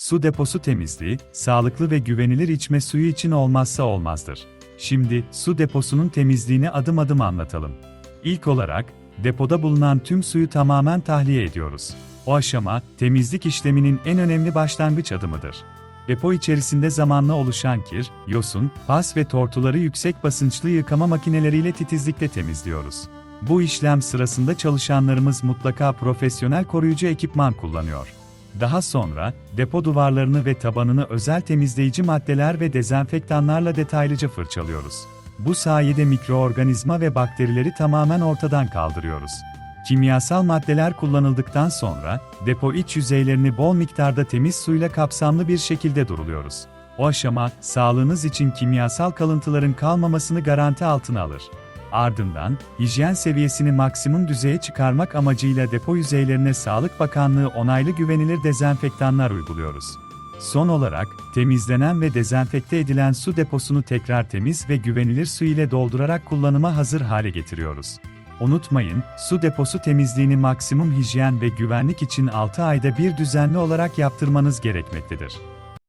Su deposu temizliği, sağlıklı ve güvenilir içme suyu için olmazsa olmazdır. Şimdi, su deposunun temizliğini adım adım anlatalım. İlk olarak, depoda bulunan tüm suyu tamamen tahliye ediyoruz. O aşama, temizlik işleminin en önemli başlangıç adımıdır. Depo içerisinde zamanla oluşan kir, yosun, pas ve tortuları yüksek basınçlı yıkama makineleriyle titizlikle temizliyoruz. Bu işlem sırasında çalışanlarımız mutlaka profesyonel koruyucu ekipman kullanıyor. Daha sonra, depo duvarlarını ve tabanını özel temizleyici maddeler ve dezenfektanlarla detaylıca fırçalıyoruz. Bu sayede mikroorganizma ve bakterileri tamamen ortadan kaldırıyoruz. Kimyasal maddeler kullanıldıktan sonra, depo iç yüzeylerini bol miktarda temiz suyla kapsamlı bir şekilde duruluyoruz. O aşama, sağlığınız için kimyasal kalıntıların kalmamasını garanti altına alır. Ardından, hijyen seviyesini maksimum düzeye çıkarmak amacıyla depo yüzeylerine Sağlık Bakanlığı onaylı güvenilir dezenfektanlar uyguluyoruz. Son olarak, temizlenen ve dezenfekte edilen su deposunu tekrar temiz ve güvenilir su ile doldurarak kullanıma hazır hale getiriyoruz. Unutmayın, su deposu temizliğini maksimum hijyen ve güvenlik için 6 ayda bir düzenli olarak yaptırmanız gerekmektedir.